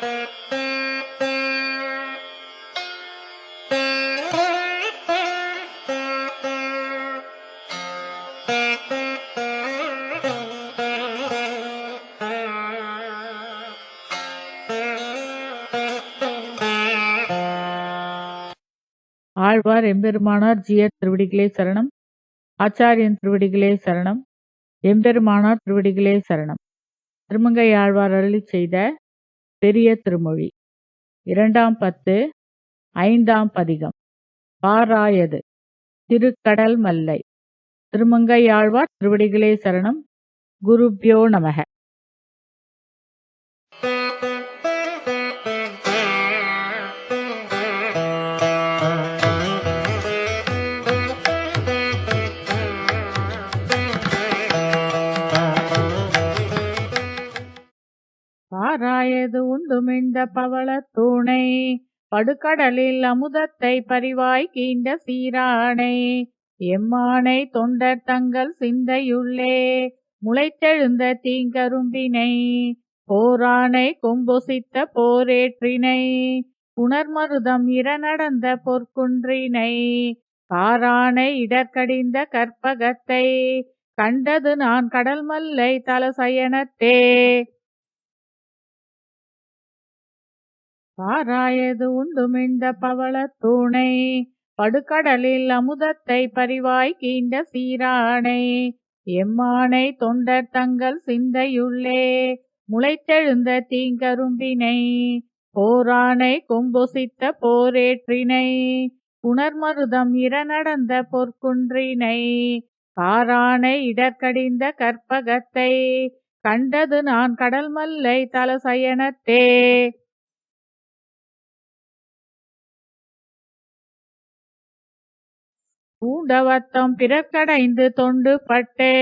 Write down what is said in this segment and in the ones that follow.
ஆழ்வார் எம்பெருமானார் ஜீயர் திருவடிகளே சரணம். ஆச்சாரியன் திருவடிகளே சரணம். எம்பெருமானார் திருவடிகளே சரணம். திருமங்கை ஆழ்வார் அருளிச் செய்த பெரிய திருமொழி. இரண்டாம் பத்து ஐந்தாம் பதிகம். பாராயது திருக்கடல் மல்லை. திருமங்கையாழ்வார் திருவடிகளே சரணம். குருப்பியோ நமக. உண்டுமிழ்ந்த பவளத் தூணை படுகடலில் அமுதத்தை பரிவாய் கீண்ட சீரானை எம்மானை தொண்டர் தங்கள் சிந்தையுள்ளே முளைத்தெழுந்த தீங்கரும்பினை போரானை கொம்பொசித்த போரேற்றினை புனர்மருதம் இரநடந்த பொற்குன்றினை காரானை இடர்கடிந்த கற்பகத்தை கண்டது நான் கடல் மல்லை தலசயனத்தே பாராயது உண்டுமிழ்ந்த பவள தூணை. படுகடலில் அமுதத்தை பரிவாய் கீண்ட சீரானை. எம்மானை தொண்டர் தங்கள் சிந்தையுள்ளே. முளைத்தெழுந்த தீங்கரும்பினை. போரானை கொம்பொசித்த போரேற்றினை. புனர்மருதம் இரநடந்த பொற்குன்றினை. காரானை இடர்கடிந்த கற்பகத்தை. கண்டது நான் கடல் மல்லை தலசயனத்தே. பூண்டவத்தம் பிறர்க்கடைந்து தொண்டு பட்டே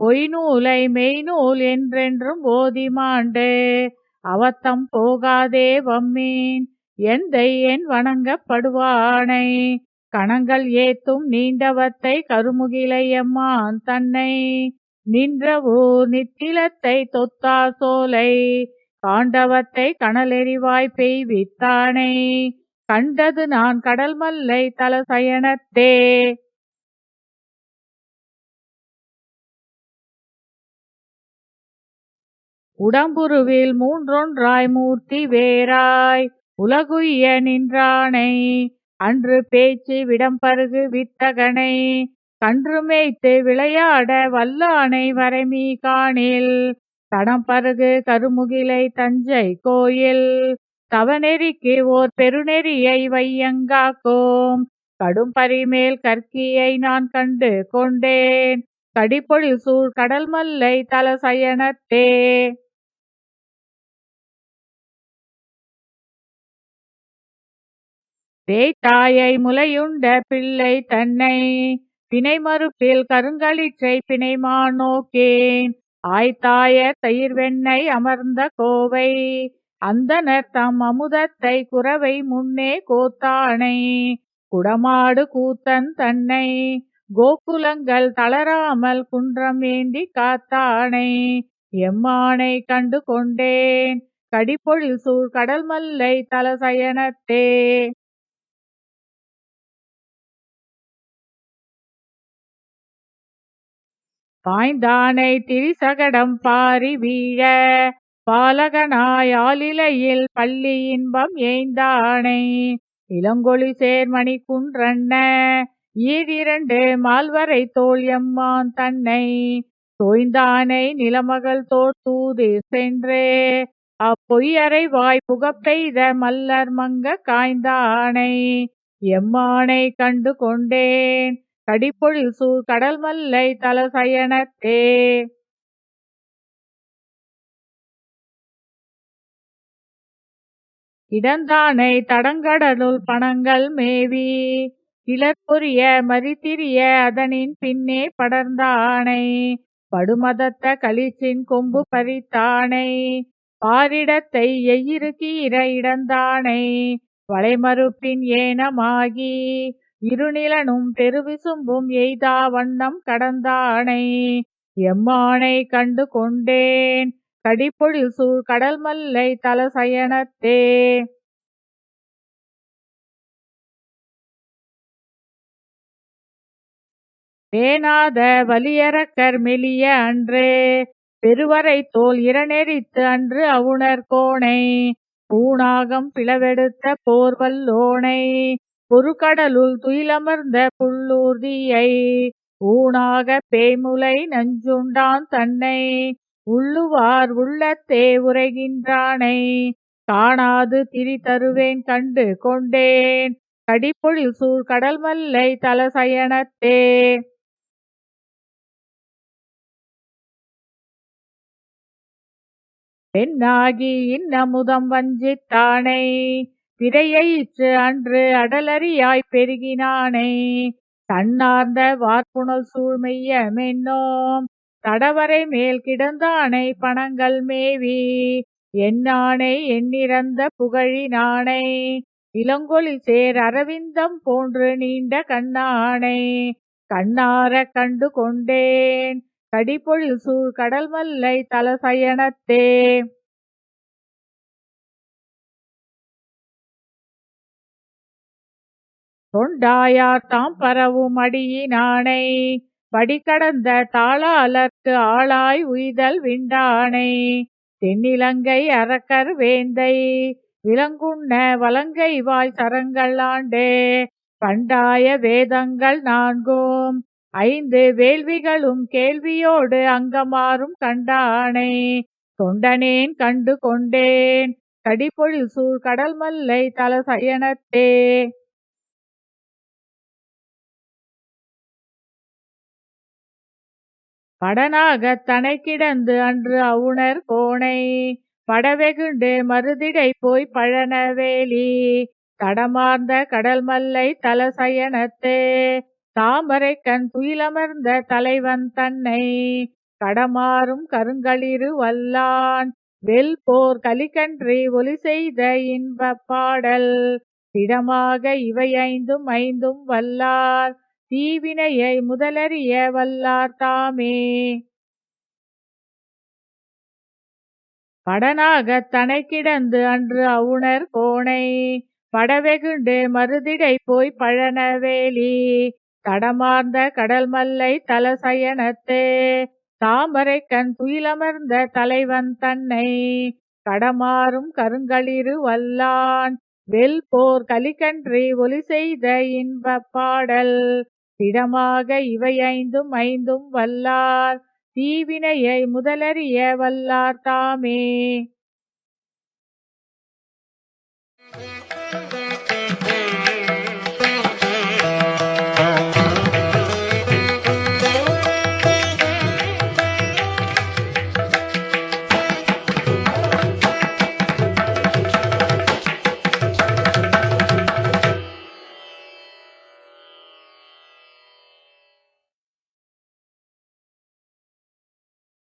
பொய்நூலை மெய்நூல் என்றென்றும் ஓதி மாண்டே. அவத்தம் போகாதே வம்மீன் எந்தை என் வணங்கப்படுவானை? கணங்கள் ஏத்தும் நீண்டவத்தை கருமுகிலையம்மான் தன்னை. நின்ற ஊர் நித்திலத்தை தொத்தா சோலை காண்டவத்தை கணலெறிவாய் பெய்வித்தானை. கண்டது நான் கடல் மல்லை தலசயனத்தே. உடம்புருவில் மூன்றொன்றாய் மூர்த்தி வேறாய். உலகுய்ய நின்றானை அன்று பேச்சு விடம்பருகு வித்தகனை. கன்று மேய்த்து விளையாட வல்லானை வரைமீ காணில் தடம்பருகு கருமுகிலை தஞ்சை கோயில். தவநெறிக்கு ஓர் பெருநெறியை வையங்காக்கோம் கடும் பரிமேல் கற்கியை நான் கண்டு கொண்டேன். கடிப்பொழி சூழ் கடல் மல்லை தலசயனத்தே. தேய்த்தாயை முலையுண்ட பிள்ளை தன்னை பிணை மறுப்பில் கருங்கழிச்சை பிணைமா நோக்கேன் ஆய்த்தாய தயிர் வெண்ணை அமர்ந்த கோவை அந்தனர் தம் அமுதத்தை குறவை முன்னே கோத்தானை. குடமாடு கூத்தன் தன்னை கோகுலங்கள் தளராமல் குன்றம் ஏந்தி காத்தானை. எம்மானை கண்டு கொண்டேன் கடிப்பொழில் சூழ் கடல் மல்லை தலசயனத்தே. பாய்ந்தானை திரிசகடம் பாரி வீழ பாலகனாய் ஆலிலையில் பள்ளி இன்பம் ஏய்ந்தானை. இளங்கொழி சேர்மணி குன்றண்ண. ஈடிரண்டு மால்வரை தோல் எம்மான் தன்னை. தோய்ந்தானை நிலமகள் தோற்றூது சென்றே. அப்பொய்யரை வாய் புகப்பெய்த மல்லர் மங்க காய்ந்தானை. எம்மானை கண்டு கொண்டேன். கடிப்பொழில் சூழ் கடல் மல்லை தலசயனத்தே. இடந்தானை தடங்கடலுள் பணங்கள் மேவி கிளர்பொரிய மதித்திரிய அதனின் பின்னே படர்ந்தானை படுமதத்த களிற்றின் கொம்பு பறித்தானை பாரிடத்தை எயிறு கீர இடந்தானை வளைமறுப்பின் ஏனமாகி இருநிலனும் பெருவிசும்பும் எய்தா வண்ணம் கடந்தானை எம்மானை கண்டு கொண்டேன். கடிப்பொழில் சூழ் கடல் மல்லை தலசயனத்தே. வேணாத வலியறக்கர் மெலிய அன்றே. பெருவரை தோல் இரநெறித்து அன்று அவுணர் கோணை பூணாகம் பிளவெடுத்த போர்வல்லோனை பொறுகடலுள் துயிலமர்ந்த புள்ளூர்தியை. ஊனாக பேய்முலை நஞ்சுண்டான் தன்னை. உள்ளுவார் உள்ளத்தே உரைகின்றானை. காணாது திரி தருவேன் கண்டு கொண்டேன். கடிப்பொழில் சூழ் கடல் மல்லை தலசயனத்தே. பெண்ணாகி இன்னமுதம் வஞ்சித்தானை. பிறையிற்று அன்று அடலறியாய் பெருகினானை. தன்னார்ந்த வார்ப்புணல் சூழ்மைய மென்னோம். தடவரை மேல் கிடந்தானை பணங்கள் மேவி என்னானை எண்ணிறந்த புகழினானை இளங்கொழி சேர் அரவிந்தம் போன்று நீண்ட கண்ணானை கண்ணார கண்டு கொண்டேன் கடிப்பொழில் சூழ் கடல் மல்லை தலசயனத்தே. தொண்டாயார் தாம் பரவும் அடியினானை படிக்கடந்த தாளாலர்க்கு ஆளாய் உய்தல் விண்டானை. தென்னிலங்கை அரக்கர் வேந்தை விலங்குண்ண வலங்கை வாய் சரங்கள் ஆண்டே. பண்டாய வேதங்கள் நான்கும் ஐந்து வேள்விகளும் கேள்வியோடு அங்கமாறும் கண்டானை. தொண்டனேன் கண்டு கொண்டேன் கடிப்பொழில் சூழ் கடல் மல்லை தலசயனத்தே. படனாகத் தனைக்கிடந்து அன்று அவுணர் கோணை படவெகுண்டு மருதிடை போய் பழனவேலி தடமார்ந்த கடல் மல்லை தலசயனத்தே தாமரை கண் துயிலமர்ந்த தலைவன் தன்னை கடமாறும் கருங்களிரு வல்லான் வெல் போர் கலிகன்றி ஒலி செய்த இன்ப பாடல் திடமாக இவை ஐந்தும் ஐந்தும் வல்லார் தீவினையை முதலறிய வல்லார் தாமே படனாகத் தனைக்கிடந்து அன்று அவுணர் கோணை படவெகுண்டு மருதிடை போய் பழனவேலி தடமார்ந்த கடல் மல்லை தலசயனத்தே தாமரை கண் துயிலமர்ந்த தலைவன் தன்னை கடமாறும் கருங்களிரு வல்லான் வெல் போர் கலிகன்றி ஒலி செய்த இன்ப பாடல். திடமாக இவை ஐந்தும் ஐந்தும் வல்லார். தீவினையை முதலறிய வல்லார் தாமே.